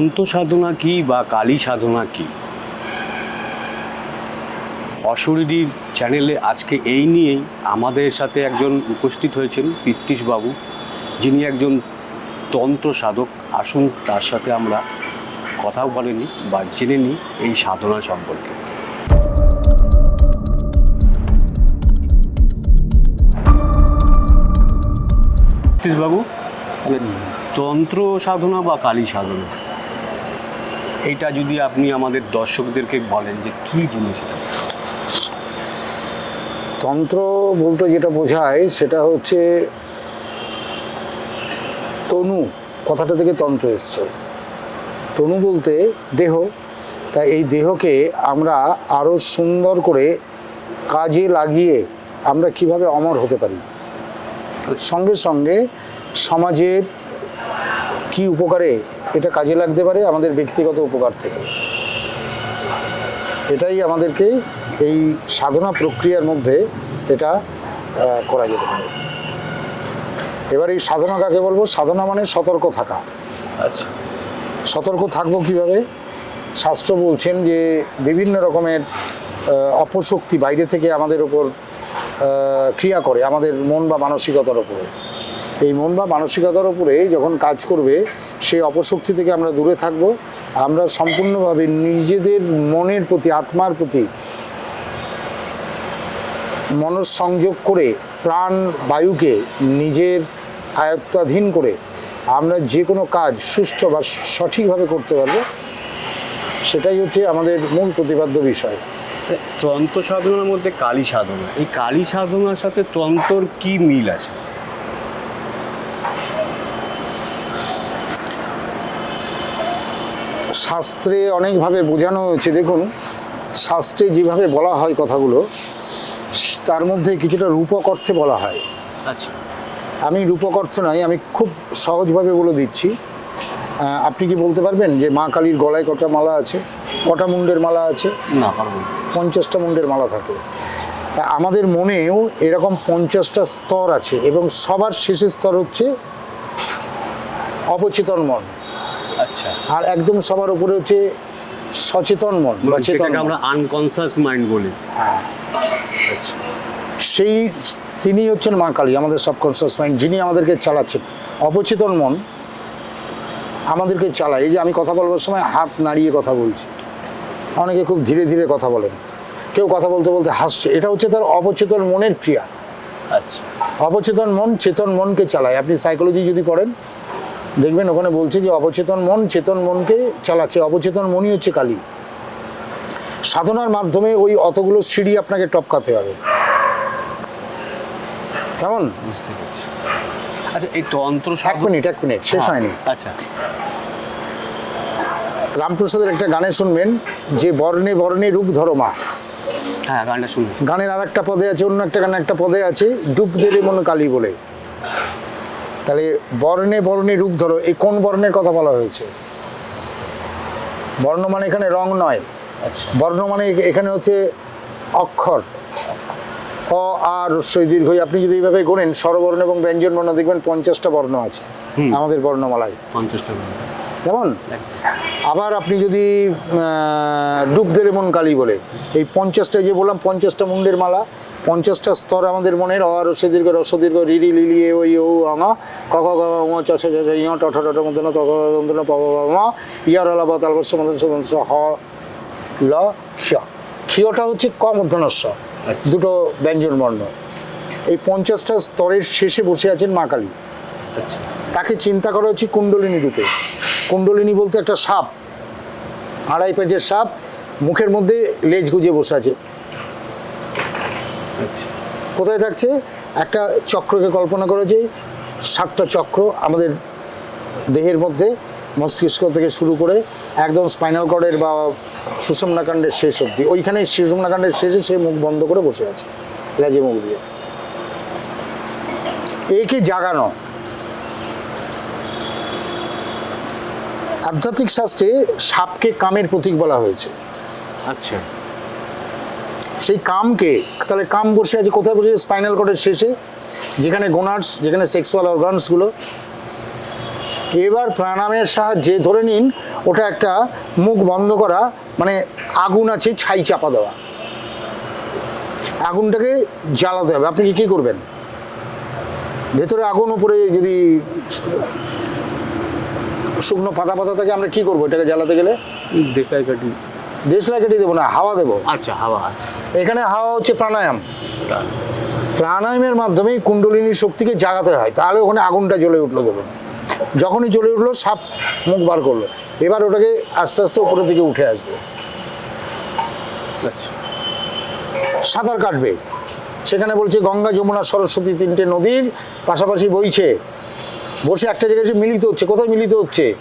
তন্ত্র সাধনা কি বা কালী সাধনা কি? অশরীরীর চ্যানেলে আজকে এই নিয়েই আমাদের সাথে একজন উপস্থিত হয়েছেন পিতৃষ বাবু যিনি একজন তন্ত্র সাধক। আসুন, তার সাথে আমরা কথাও বলেনি বা জেনে নিই এই সাধনা সম্পর্কে। বাবু তাহলে তন্ত্র সাধনা বা কালী সাধনা? এইটা যদি আপনি আমাদের দর্শকদেরকে বলেন যে কি জিনিস তন্ত্র বলতে যেটা বোঝায় সেটা হচ্ছে তনু, কথাটা থেকে তন্ত্র এসছে। তনু বলতে দেহ। তা এই দেহকে আমরা আরও সুন্দর করে কাজে লাগিয়ে আমরা কীভাবে অমর হতে পারি? সঙ্গে সঙ্গে সমাজের কি উপকারে এটা কাজে লাগতে পারে আমাদের ব্যক্তিগত উপকার থেকে। এটাই আমাদেরকে এই সাধনা প্রক্রিয়ার মধ্যে এটা করা যেতে পারে। এবার এই সাধনা কাকে বলব? সাধনা মানে সতর্ক থাকা। আচ্ছা। সতর্ক থাকব কীভাবে? শাস্ত্র বলছেন যে বিভিন্ন রকমের অপশক্তি বাইরে থেকে আমাদের ওপর ক্রিয়া করে আমাদের মন বা মানসিকতার উপরে। এই মন বা মানসিকতার উপরে যখন কাজ করবে, সেই অপশক্তি থেকে আমরা দূরে থাকব। আমরা সম্পূর্ণভাবে নিজেদের মনের প্রতি, আত্মার প্রতি মনঃসংযোগ করে, প্রাণ, বায়ুকে নিজের আয়ত্তাধীন করে আমরা যে কোনো কাজ সুষ্ঠু বা সঠিকভাবে করতে পারব, সেটাই হচ্ছে আমাদের মূল প্রতিপাদ্য বিষয়। তন্ত্র সাধনার মধ্যে কালী সাধনা এই কালী সাধনার সাথে তন্ত্রর কি মিল আছে? শাস্ত্রে অনেকভাবে বোঝানো হয়েছে। দেখুন শাস্ত্রে যেভাবে বলা হয় কথাগুলো তার মধ্যে কিছুটা রূপক অর্থে বলা হয়। আচ্ছা। আমি রূপক অর্থ নয় আমি খুব সহজভাবে বলে দিচ্ছি। আপনি কি বলতে পারবেন যে মা কালীর গলায় কটা মালা আছে? কটা মুন্ডের মালা আছে? না পারব পঞ্চাশটা মুন্ডের মালা থাকে। তা আমাদের মনেও এরকম পঞ্চাশটা স্তর আছে এবং সবার শেষের স্তর হচ্ছে অবচেতন মন। আর একদম সবার উপরে হচ্ছে সচেতন মন বা সেটাকে আমরা আনকনসিয়াস মাইন্ড বলি। হ্যাঁ। আচ্ছা সেই তিনি হচ্ছেন মা কালী আমাদের সাবকনসিয়াস মাইন্ড যিনি আমাদেরকে চালাচ্ছেন। অবচেতন মন আমাদেরকে চালায়। এই যে আমি কথা বলবার সময় হাত নাড়িয়ে কথা বলছি। অনেকে খুব ধীরে ধীরে কথা বলেন। কেউ কথা বলতে বলতে হাসছে। এটা হচ্ছে তার অবচেতন মনের ক্রিয়া। আচ্ছা। অবচেতন মন চেতন মনকে চালায়। আপনি সাইকোলজি যদি পড়েন দেখবেন ওখানে বলছে যে অবচেতন মন চেতন মনকে চালাচ্ছে। অবচেতন মনই হচ্ছে কালী। সাধনার মাধ্যমে ওই অতগুলো সিঁড়ি আপনাকে টপকাতে হবে। কেমন? আচ্ছা এই তন্ত্র এক মিনিট এক মিনিট শেষ হয়নি। আচ্ছা। রামপ্রসাদের একটা গানে শুনবেন যে বর্ণে বর্ণে রূপ ধরো মা। হ্যাঁ গানটা শুনুন গানের আর একটা পদে আছে অন্য একটা গানে একটা পদে আছে ডুব দেরে মন কালী বলে। তাহলে বর্ণে বর্ণে রূপ ধরো এই কোন বর্ণের কথা বলা হয়েছে? বর্ণ মানে এখানে রং নয়। আচ্ছা। বর্ণ মানে এখানে হচ্ছে অক্ষর। অ আর রস্বই দীর্ঘই আপনি যদি এইভাবে গোনেন স্বরবর্ণ এবং ব্যঞ্জন বর্ণ দেখবেন পঞ্চাশটা বর্ণ আছে আমাদের বর্ণমালায়। পঞ্চাশটা কেমন? আবার আপনি যদি আহ, ডুব দেরে মন কালী বলে এই পঞ্চাশটা যে বললাম পঞ্চাশটা মুন্ডের মালা পঞ্চাশটা স্তর আমাদের মনের অ রসে দীর্ঘ রস দীর্ঘ রিরি লিলি এ ওই ও আমা ক খ গ ম চ ছ ছ ইয় ট ঠ ট মদন ত ক দন্তন প ম ইয়ার আলা বা তাল বস্য মদন স মদন স হ ল ক্ষ ক্ষীয়টা হচ্ছে ক আচ্ছা। দুটো ব্যঞ্জন বর্ণ। এই পঞ্চাশটা স্তরের শেষে বসে আছেন মা কালী। আচ্ছা। তাকে চিন্তা করা হচ্ছে কুণ্ডলিনী রূপে। কুণ্ডলিনী বলতে একটা সাপ আড়াই পেঁচের সাপ মুখের মধ্যে লেজ গুজে বসে আছে। কোথায় থাকছে? একটা চক্রকে কল্পনা করেছে সাতটা চক্র আমাদের দেহের মধ্যে মস্তিষ্ক থেকে শুরু করে একদম স্পাইনাল কর্ডের বা সুষমনাকাণ্ডের শেষ অবধি। ওইখানে সুষমনাকাণ্ডের শেষে সে মুখ বন্ধ করে বসে আছে লেজে মুখ দিয়ে। একে জাগানো। আধ্যাত্মিক শাস্ত্রে সাপকে কামের প্রতীক বলা হয়েছে। আচ্ছা। সেই কামকে, তাহলে কাম বসে আছে, কোথায় বসে স্পাইনাল কর্ডের শেষে, যেখানে গোনার্স যেখানে সেক্সুয়াল অর্গানসগুলো এবার প্রাণায়ামের সাহায্যে ধরে নিন, ওটা একটা মুখ বন্ধ করা মানে আগুন আছে, ছাই চাপা দেওয়া। আগুনটাকে জ্বালাতে হবে। আপনি কি করবেন? ভেতরে আগুন, উপরে যদি শুকনো পাতা পাতা থাকে, আমরা কি করব এটাকে জ্বালাতে গেলে? দেশলাই কাটি দেশলাই কেটে দেবো না হাওয়া দেবো। আচ্ছা হাওয়া এখানে হাওয়া হচ্ছে প্রাণায়াম। প্রাণায়ামের মাধ্যমে কুণ্ডলিনীর শক্তিকে জাগাতে হয়। তাহলে ওখানে আগুনটা জ্বলে উঠল দেখুন। যখনই জ্বলে উঠল সাপ মুখ বার করল। এবার ওটাকে আস্তে আস্তে উপরের দিকে উঠে আসবে। আচ্ছা। সাঁতার কাটবে। সেখানে বলছে গঙ্গা যমুনা সরস্বতী তিনটে নদীর পাশাপাশি বইছে। বসে একটা জায়গায় মিলিত হচ্ছে। কোথায় মিলিত হচ্ছে?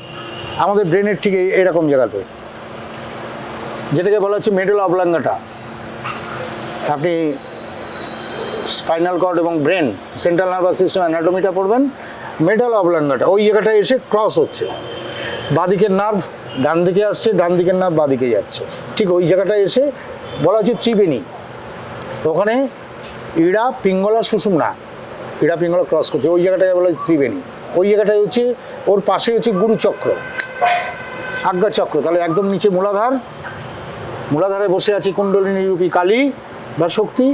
আমাদের ব্রেনের ঠিক এরকম জায়গাতে। যেটাকে বলা হচ্ছে মেডেল অবলাঙ্গাটা আপনি স্পাইনাল কর্ড এবং ব্রেন সেন্ট্রাল নার্ভাস সিস্টেম অ্যানাটমিটা পড়বেন মেডাল অবলাঙ্গাটা ওই জায়গাটায় এসে ক্রস হচ্ছে। বাঁদিকের নার্ভ ডান দিকে আসছে ডান দিকের নার্ভ বাঁদিকে যাচ্ছে। ঠিক ওই জায়গাটায় এসে বলা হচ্ছে ত্রিবেণী। ওখানে ইড়া, পিঙ্গলা, সুষুম্না, ইড়া, পিঙ্গলা ক্রস করছে। ওই জায়গাটায় বলা হচ্ছে ত্রিবেণী। ওই জায়গাটায় হচ্ছে, ওর পাশে হচ্ছে গুরুচক্র আজ্ঞা চক্র তাহলে একদম নিচে মূলাধার। মূলাধারে বসে আছে কুণ্ডলিনী রূপী কালী বা শক্তি।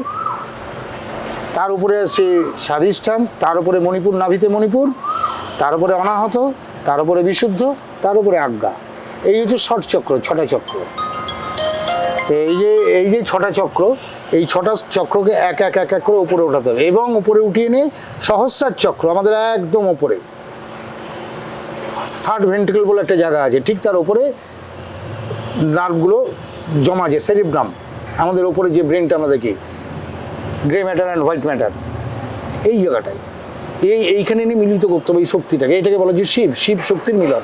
তার উপরে আছে স্বাধিষ্ঠান, তার উপরে মণিপুর, নাভিতে মণিপুর, তার উপরে অনাহত, তার উপরে বিশুদ্ধ, তার উপরে আজ্ঞা। এই হচ্ছে ষট চক্র, ছটা চক্র। তো এই যে এই যে ছটা চক্র, এই ছটা চক্রকে এক এক এক এক করে উপরে ওঠাতে হবে এবং উপরে উঠিয়ে নিয়ে সহস্রার চক্র, আমাদের একদম উপরে। থার্ড ভেন্ট্রিকল বলে একটা জায়গা আছে, ঠিক তার উপরে নার্ভগুলো জমা আছে সেরিব্রাম, আমাদের ওপরে যে ব্রেনটা আমরা দেখি grey matter and white matter এই জায়গাটায়। এই, এইখানে নিয়ে মিলিত করতে হবে এই শক্তিটাকে, এটাকে বলা যে শিব শিব শক্তির মিলন।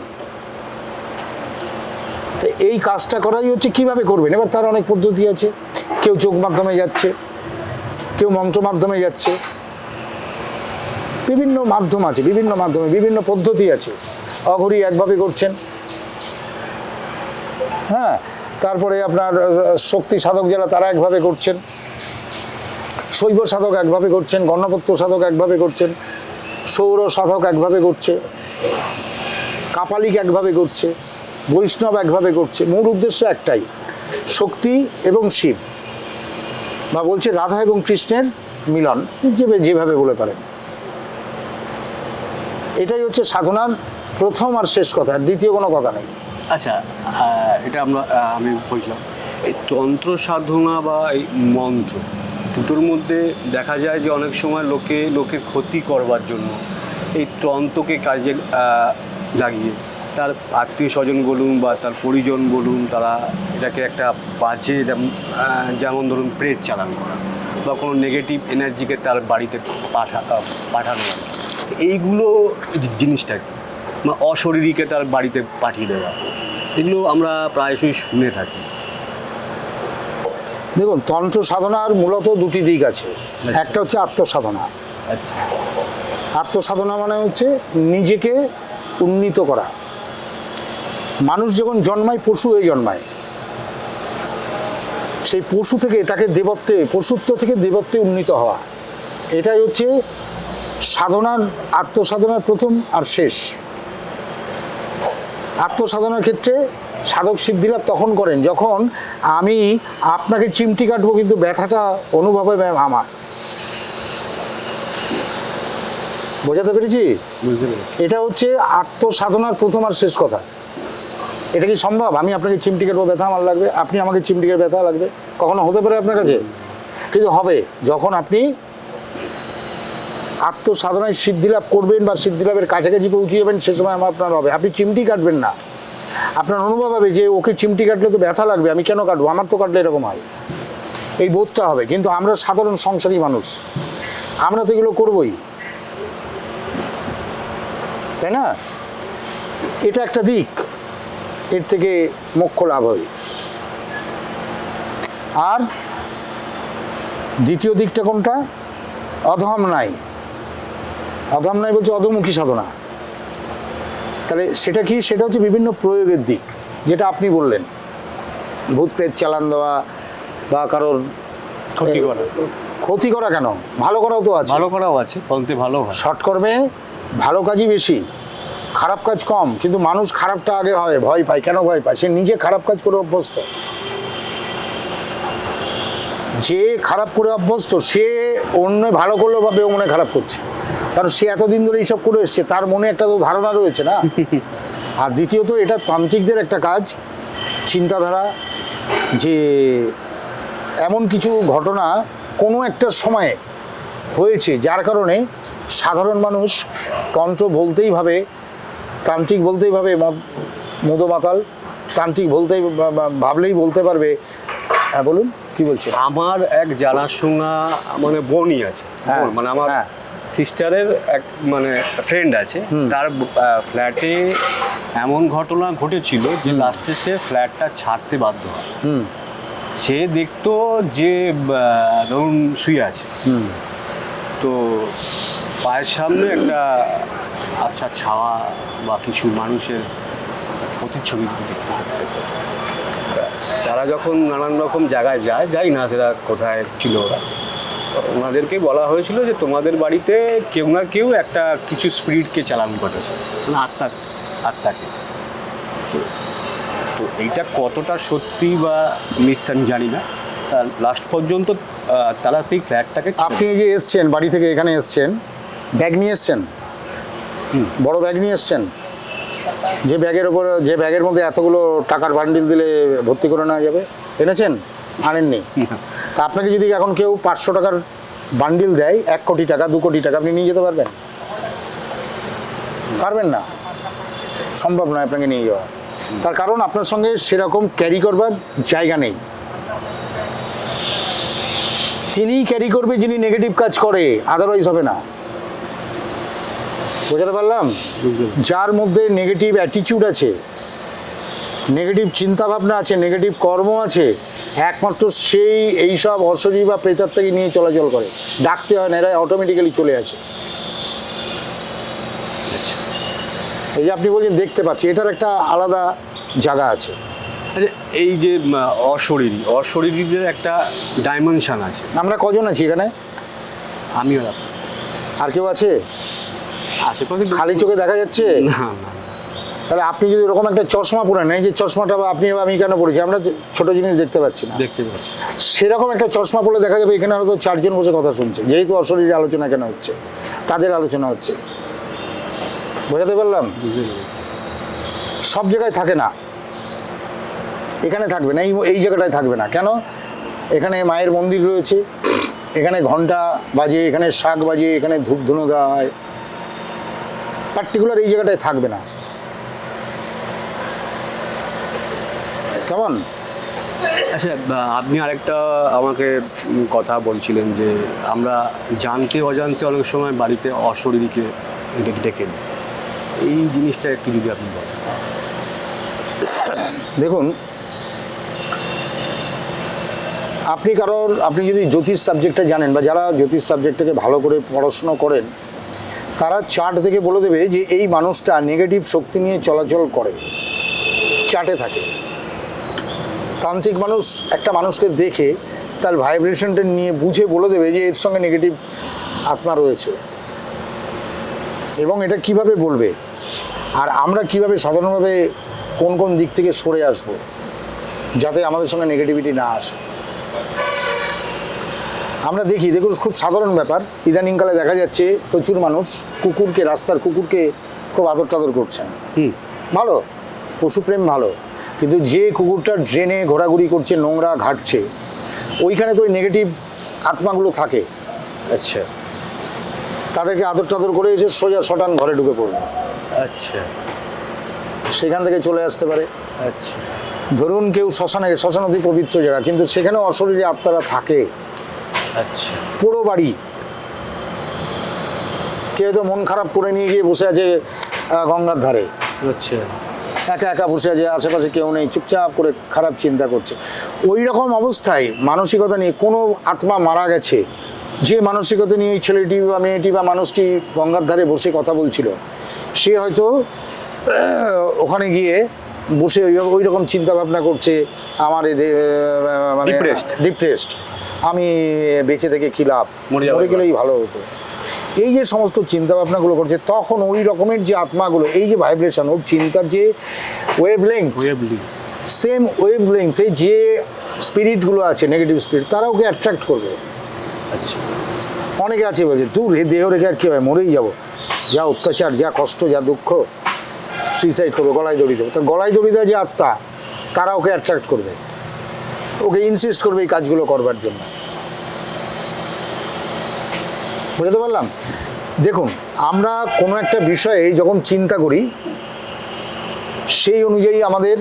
তো এই কাজটা করাই হচ্ছে, কীভাবে করবেন? এবার তার অনেক পদ্ধতি আছে। কেউ চোখ মাধ্যমে যাচ্ছে, কেউ মন্ত্র মাধ্যমে যাচ্ছে। বিভিন্ন মাধ্যম আছে, বিভিন্ন মাধ্যমে, বিভিন্ন পদ্ধতি আছে। অঘরি একভাবে করছেন। হ্যাঁ তারপরে আপনার শক্তি সাধক যারা, তারা একভাবে করছেন। শৈব সাধক একভাবে করছেন, গণপত্য সাধক একভাবে করছেন, সৌর সাধক একভাবে করছে, কাপালিক একভাবে করছে, বৈষ্ণব একভাবে করছে। মূল উদ্দেশ্য একটাই, শক্তি এবং শিব। বা বলছে রাধা এবং কৃষ্ণের মিলন, যে যেভাবে বলে পারেন। এটাই হচ্ছে সাধনার প্রথম আর শেষ কথা দ্বিতীয় কোনো কথা নেই। আচ্ছা এটা আমরা আমি বুঝলাম। এই তন্ত্র সাধনা বা এই মন্ত্র দুটোর মধ্যে দেখা যায় যে অনেক সময় লোকে লোকের ক্ষতি করবার জন্য এই তন্ত্রকে কাজে লাগিয়ে তার আত্মীয় স্বজন বলুন বা তার পরিজন বলুন, তারা এটাকে একটা বাজে যেমন ধরুন প্রেত চালান করা বা কোনো নেগেটিভ এনার্জিকে তার বাড়িতে পাঠা পাঠানো এইগুলো জিনিসটা কি? অশরীরীকে তার বাড়িতে পাঠিয়ে দেওয়া। এগুলো আমরা প্রায়শই শুনে থাকি। দেখুন তন্ত্র সাধনার মূলত দুটি দিক আছে। একটা হচ্ছে আত্মসাধনা। আচ্ছা। আত্মসাধনা মানে হচ্ছে নিজেকে উন্নীত করা। মানুষ যখন জন্মায় পশু হয়ে জন্মায় সেই পশু থেকে তাকে দেবত্বে পশুত্ব থেকে দেবত্বে উন্নীত হওয়া। এটাই হচ্ছে সাধনার আত্মসাধনার প্রথম আর শেষ। আত্মসাধনার ক্ষেত্রে সাধক সিদ্ধিলাভ তখন করেন যখন আমি আপনাকে চিমটি কাটবো কিন্তু ব্যথাটা অনুভব হবে আমার। বোঝাতে পেরেছি? বুঝতে পেরেছি। এটা হচ্ছে আত্মসাধনার প্রথম আর শেষ কথা। এটা কি সম্ভব? আমি আপনাকে চিমটি কাটবো ব্যথা আমার লাগবে। আপনি আমাকে চিমটি কেটে ব্যথা লাগবে। কখনো হতে পারে আপনার কাছে? কিন্তু হবে। যখন আপনি আত্মসাধনায় সিদ্ধিলাভ করবেন বা সিদ্ধিলাভের কাছাকাছি পৌঁছে যাবেন, সে সময় আমার আপনার হবে। আপনি চিমটি কাটবেন না। আপনার অনুভব হবে যে ওকে চিমটি কাটলে তো ব্যথা লাগবে, আমি কেন কাটবো? আমার তো কাটলে এরকম হয়। এই বোধটা হবে। কিন্তু আমরা সাধারণ সংসারী মানুষ। আমরা তো এগুলো করবোই। তাই না? এটা একটা দিক। এর থেকে মোক্ষ লাভ হবে আর দ্বিতীয় দিকটা কোনটা? অধম নাই। অধম নাই বলছে অধমুখী সাধনা। তাহলে সেটা কি? সেটা হচ্ছে বিভিন্ন প্রয়োগের দিক যেটা আপনি বললেন। ভূত প্রেত চালান দেওয়া বা কারোর ক্ষতি করা। ক্ষতি করা কেন? ভালো করাও তো আছে। ভালো করাও আছে তন্ত্রে ভালো শর্টকর্মে ভালো কাজই বেশি খারাপ কাজ কম কিন্তু মানুষ খারাপটা আগে হয় ভয় পায়। কেন ভয় পায়? সে নিজে খারাপ কাজ করে অভ্যস্ত। যে খারাপ করে অভ্যস্ত সে অন্য ভালো করলেও ভাবে ও মনে খারাপ করছে। কারণ সে এতদিন ধরে এইসব করে এসছে তার মনে একটা তো ধারণা রয়েছে না? আর দ্বিতীয়ত এটা তান্ত্রিকদের একটা কাজ চিন্তাধারা যে এমন কিছু ঘটনা কোনো একটা সময়ে হয়েছে যার কারণে সাধারণ মানুষ তন্ত্র বলতেই ভাবে তান্ত্রিক বলতেই ভাবে মদ মদমাতাল তান্ত্রিক বলতেই ভাবলেই বলতে পারবে। হ্যাঁ বলুন কি বলছেন? আমার এক জানাশোনা মানে বোনই আছে হ্যাঁ, মানে আমার হ্যাঁ। সিস্টারের এক মানে ফ্রেন্ড আছে। তার ফ্ল্যাটে এমন ঘটনা ঘটেছিল যে লাস্টে সে ফ্ল্যাটটা ছাড়তে বাধ্য হয়। হুম। সে দেখতো যে ধরুন শুয়ে আছে। হুম। তো পায়ের সামনে একটা আচ্ছা ছাওয়া বা কিছু মানুষের প্রতিচ্ছবি দেখতে তারা যখন নানান রকম জায়গায় যায় যাই না সেটা কোথায় ছিল ওরা। ওনাদেরকে বলা হয়েছিল যে তোমাদের বাড়িতে কেউ না কেউ একটা কিছু স্পিরিটকে চালান করেছে মানে আত্মা আত্মাকে। তো- এইটা কতটা সত্যি বা মিথ্যা আমি জানি না। লাস্ট পর্যন্ত তারা সেই ফ্ল্যাটটাকে আপনি যে এসছেন বাড়ি থেকে এখানে এসছেন ব্যাগ নিয়ে এসছেন? বড় ব্যাগ নিয়ে এসছেন? যে ব্যাগের ওপর যে ব্যাগের মধ্যে এতগুলো টাকার বান্ডিল দিলে ভর্তি করে নেওয়া যাবে? এনেছেন? আনেননি। তা আপনাকে যদি এখন কেউ পাঁচশো টাকার বান্ডিল দেয়, এক কোটি টাকা, দু কোটি টাকা, আপনি নিয়ে যেতে পারবেন? পারবেন না। সম্ভব নয় আপনাকে নিয়ে যাওয়া। তার কারণ আপনার সঙ্গে সেরকম ক্যারি করবার জায়গা নেই। তিনিই ক্যারি করবে যিনি নেগেটিভ কাজ করে আদারওয়াইজ হবে না। বোঝাতে পারলাম? যার মধ্যে নেগেটিভ অ্যাটিটিউড আছে নেগেটিভ চিন্তাভাবনা আছে নেগেটিভ কর্ম আছে একমাত্র সেই এইসব অশরী বা প্রেতাত্মাকে নিয়ে চলাচল করে। ডাকতে হয় না এরা অটোমেটিক্যালি চলে আসে। এই যে আপনি বলছেন দেখতে পাচ্ছি এটার একটা আলাদা জায়গা আছে। আচ্ছা এই যে অশরীরী অশরীরীদের একটা ডাইমেনশন আছে। আমরা কজন আছি এখানে? আমিও আর কেউ আছে? আশেপাশে খালি চোখে দেখা যাচ্ছে? না না। তাহলে আপনি যদি এরকম একটা চশমা পরে নেন এই যে চশমাটা বা আপনি আমি কেন পড়েছি আমরা ছোট জিনিস দেখতে পাচ্ছি না। দেখতে পাচ্ছি। সেরকম একটা চশমা পড়লে দেখা যাবে এখানে হয়তো চারজন বসে কথা শুনছে। যেহেতু অশরীরের আলোচনা কেন হচ্ছে? তাদের আলোচনা হচ্ছে। বোঝাতে পারলাম? সব জায়গায় থাকে না। এখানে থাকবে না এই এই জায়গাটায় থাকবে না। কেন? এখানে মায়ের মন্দির রয়েছে। এখানে ঘণ্টা বাজে এখানে শাক বাজে এখানে ধূপ ধুনো দেওয়া হয়। পার্টিকুলার এই জায়গাটায় থাকবে না। কেমন? আচ্ছা আপনি আরেকটা আমাকে কথা বলছিলেন যে আমরা জানতে অজান্তে অনেক সময় বাড়িতে অশরীরীকে ডেকে। এই জিনিসটা একটু যদি আপনি বলেন। দেখুন আপনি কারোর আপনি যদি জ্যোতিষ সাবজেক্টটা জানেন বা যারা জ্যোতিষ সাবজেক্টটাকে ভালো করে পড়াশোনা করেন তারা চার্ট থেকে বলে দেবে যে এই মানুষটা নেগেটিভ শক্তি নিয়ে চলাচল করে চার্টে থাকে। তান্ত্রিক মানুষ একটা মানুষকে দেখে তার ভাইব্রেশনটা নিয়ে বুঝে বলে দেবে যে এর সঙ্গে নেগেটিভ আত্মা রয়েছে। এবং এটা কীভাবে বলবে? আর আমরা কীভাবে সাধারণভাবে কোন কোন দিক থেকে সরে আসব যাতে আমাদের সঙ্গে নেগেটিভিটি না আসে? আমরা দেখি দেখুন খুব সাধারণ ব্যাপার। ইদানিংকালে দেখা যাচ্ছে প্রচুর মানুষ কুকুরকে রাস্তার কুকুরকে খুব আদর টাদর করছেন। হুম। ভালো? পশুপ্রেম ভালো। কিন্তু যে কুকুরটা ড্রেনে ঘোরাঘুরি করছে নোংরা ঘাটছে ওইখানে তো ওই নেগেটিভ আত্মাগুলো থাকে। আচ্ছা। তাদেরকে আদর টাদর করে এসে সোজা শটান ঘরে ঢুকে পড়বে আচ্ছা। সেখান থেকে চলে আসতে পারে। আচ্ছা। ধরুন কেউ শ্মশানে শ্মশান অতি পবিত্র জায়গা কিন্তু সেখানে অশরীরে আত্মারা থাকে। আচ্ছা। পুরো বাড়ি। কেউ তো মন খারাপ করে নিয়ে গিয়ে বসে আছে গঙ্গার ধারে। আচ্ছা। একা একা বসে আছে আশেপাশে কেউ নেই চুপচাপ করে খারাপ চিন্তা করছে। ওই রকম অবস্থায় মানসিকতা নিয়ে কোনো আত্মা মারা গেছে? যে মানসিকতা নিয়ে ওই ছেলেটি বা মেয়েটি বা মানুষটি গঙ্গার ধারে বসে কথা বলছিল সে হয়তো ওখানে গিয়ে বসে ওই রকম চিন্তা ভাবনা করছে আমার মানে ডিপ্রেসড আমি বেঁচে থেকে কী লাভ? মরে গেলেই ভালো হতো। এই যে সমস্ত চিন্তা ভাবনাগুলো করছে তখন ওই রকমের যে আত্মাগুলো এই যে ভাইব্রেশন ওর চিন্তার যে ওয়েভ সেম ওয়েভ যে স্পিরিটগুলো আছে নেগেটিভ স্পিরিট তারা ওকে অ্যাট্রাক্ট করবে। আচ্ছা। অনেকে আছে বলছে দূর হে দেহ রেখে আর কী হয় মরেই যাব। যা অত্যাচার যা কষ্ট যা দুঃখ সুইসাইড করবে গলায় দড়ি দেবো। তো গলায় দড়ি দেওয়া যে আত্মা তারা ওকে অ্যাট্রাক্ট করবে। ওকে ইনসিস্ট করবে এই কাজগুলো করবার জন্য। বুঝতে পারলাম? দেখুন, আমরা কোনো একটা বিষয়ে যখন চিন্তা করি, সেই অনুযায়ী আমাদের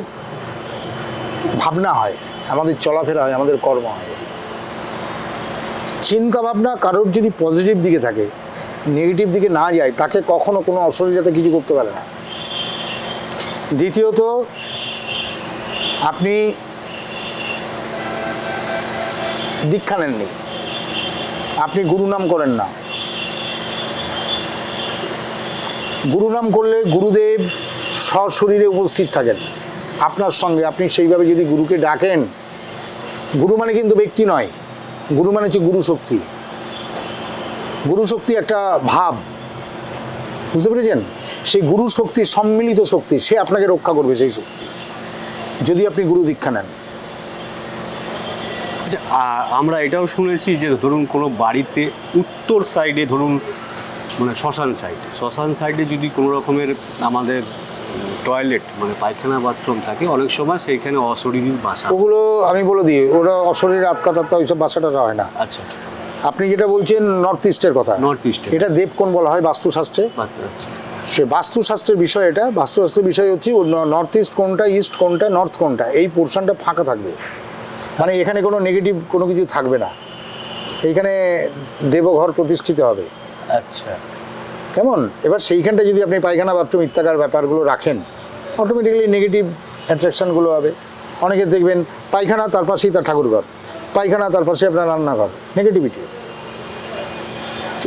ভাবনা হয়, আমাদের চলাফেরা হয়, আমাদের কর্ম হয়। চিন্তা ভাবনা কারোর যদি পজিটিভ দিকে থাকে নেগেটিভ দিকে না যায়, তাকে কখনো কোনো অশরীরতা কিছু করতে পারে না। দ্বিতীয়ত, আপনি দীক্ষা নেননি। আপনি গুরু নাম করেন না। গুরু নাম করলে গুরুদেব সশরীরে উপস্থিত থাকেন। আপনার সঙ্গে আপনি সেইভাবে যদি গুরুকে ডাকেন গুরু মানে কিন্তু ব্যক্তি নয় গুরু মানে হচ্ছে গুরু শক্তি। গুরু শক্তি একটা ভাব বুঝতে পেরেছেন? সেই গুরু শক্তি সম্মিলিত শক্তি সে আপনাকে রক্ষা করবে সেই শক্তি যদি আপনি গুরু দীক্ষা নেন। আচ্ছা, আমরা এটাও শুনেছি যে ধরুন কোনো বাড়িতে উত্তর সাইডে ধরুন মানে শ্মশান সাইড শ্মশান সাইডে যদি কোনো রকমের আমাদের টয়লেট মানে পায়খানা বাথরুম থাকে অনেক সময় সেইখানে অশরীরীর বাসা। ওগুলো আমি বলে দিই ওরা অশরীর আত্মা টাত্মা ওইসব বাসাটা হয় না। আচ্ছা। আপনি যেটা বলছেন নর্থ ইস্টের কথা। নর্থ ইস্ট এটা দেবকোণ বলা হয় বাস্তুশাস্ত্রে। আচ্ছা আচ্ছা। সে বাস্তুশাস্ত্রের বিষয় এটা। বাস্তুশাস্ত্রের বিষয় হচ্ছে নর্থ ইস্ট কোনটা ইস্ট কোনটা নর্থ কোনটা এই পোর্শনটা ফাঁকা থাকবে। মানে এখানে কোনো নেগেটিভ কোনো কিছু থাকবে না। এইখানে দেবঘর প্রতিষ্ঠিত হবে। আচ্ছা। কেমন? এবার সেইখানটা যদি আপনি পায়খানা বাথরুম ইত্যাকার ব্যাপারগুলো রাখেন অটোমেটিক্যালি নেগেটিভ অ্যাট্রাকশানগুলো হবে। অনেকে দেখবেন পায়খানা, তার পাশেই তার ঠাকুরঘর। পায়খানা, তার পাশে আপনার রান্নাঘর। নেগেটিভিটি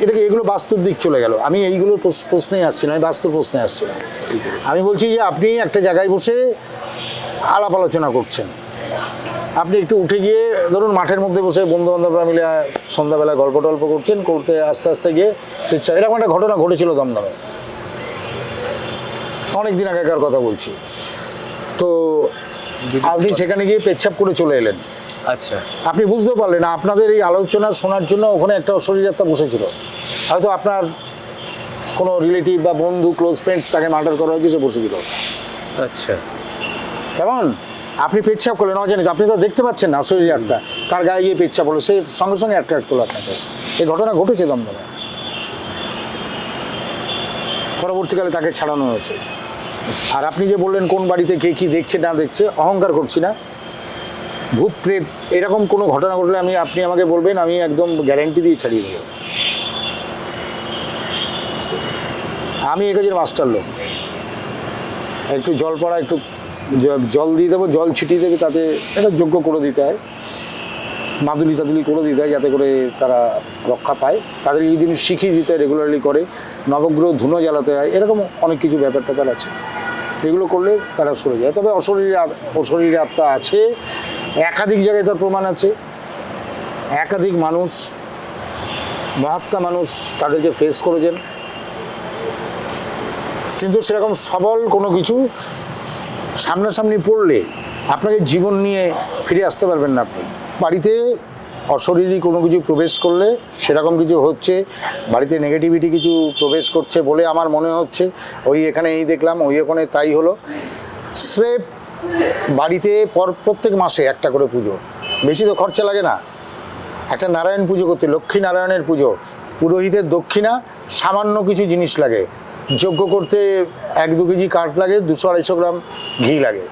এটাকে, এগুলো বাস্তুর দিক চলে গেল। আমি এইগুলোর প্রশ- প্রশ্নে আসছি না, আমি বাস্তুর প্রশ্নে আসছি না। আমি বলছি যে আপনি একটা জায়গায় বসে আলাপ আলোচনা করছেন। আপনি একটু উঠে গিয়ে ধরুন মাঠের মধ্যে বসে বন্ধু বান্ধবরা মিলে সন্ধ্যাবেলা গল্প টল্প করছেন করতে আস্তে আস্তে গিয়ে ইচ্ছা এরকম একটা ঘটনা ঘটেছিল দমদমে। অনেক দিন আগেকার কথা বলছি। তো আপনি সেখানে গিয়ে পেচ্ছাপ করে চলে এলেন। আচ্ছা। আপনি বুঝতে পারলেন আপনাদের এই আলোচনা শোনার জন্য ওখানে একটা শরীরাত্মা বসেছিল। হয়তো আপনার কোনো রিলেটিভ বা বন্ধু ক্লোজ ফ্রেন্ড তাকে মার্ডার করা হয়েছে সে বসেছিল। আচ্ছা। কেমন? আপনি পেচ্ছাপ করলেন অজানিত আপনি তো দেখতে পাচ্ছেন না শরীর আত্মা তার গায়ে গিয়ে পেচ্ছাপ হলো, সে সঙ্গে সঙ্গে অ্যাট্রাক্ট করল আপনাকে। এই ঘটনা ঘটেছে দমদমে। পরবর্তীকালে তাকে ছাড়ানো হয়েছে। আর আপনি যে বললেন, কোন বাড়িতে কে কি দেখছে, না দেখছে, অহংকার করছি না। ভূত প্রেত, এরকম কোনো ঘটনা ঘটলে আমি, আপনি আমাকে বলবেন, আমি একদম গ্যারেন্টি দিয়ে ছাড়িয়ে দেবো। আমি এ কাজের মাস্টার লোক, একটু জল পড়া একটু জল দিয়ে দেবো, জল ছিটিয়ে দেবে তাতে এটা যোগ্য করে দিতে হয়। মাদুলি টাদুলি করে দিতে হয় যাতে করে তারা রক্ষা পায়। তাদের এই জিনিস শিখিয়ে দিতে হয় রেগুলারলি করে। নবগ্রহ ধুনো জ্বালাতে হয়। এরকম অনেক কিছু ব্যাপার ট্যাপার আছে। এগুলো করলে তারা সরে যায়। তবে অশরীরে অশরীরে আত্মা আছে। একাধিক জায়গায় তার প্রমাণ আছে। একাধিক মানুষ, মহাত্মা মানুষ তাদেরকে ফেস করেছেন। কিন্তু সেরকম সবল কোনো কিছু সামনাসামনি পড়লে আপনাকে জীবন নিয়ে ফিরে আসতে পারবেন না আপনি। বাড়িতে অশরীরী কোনো কিছু প্রবেশ করলে সেরকম কিছু হচ্ছে, বাড়িতে নেগেটিভিটি কিছু প্রবেশ করছে বলে আমার মনে হচ্ছে, ওই এখানে এই দেখলাম, ওই ওখানে তাই হলো। সে বাড়িতে পর প্রত্যেক মাসে একটা করে পুজো, বেশি তো খরচা লাগে না। একটা নারায়ণ পুজো করতে, লক্ষ্মী নারায়ণের পুজো, পুরোহিতের দক্ষিণা সামান্য কিছু জিনিস লাগে। যজ্ঞ করতে এক দু কেজি কাঠ লাগে দুশো আড়াইশো গ্রাম ঘি লাগে।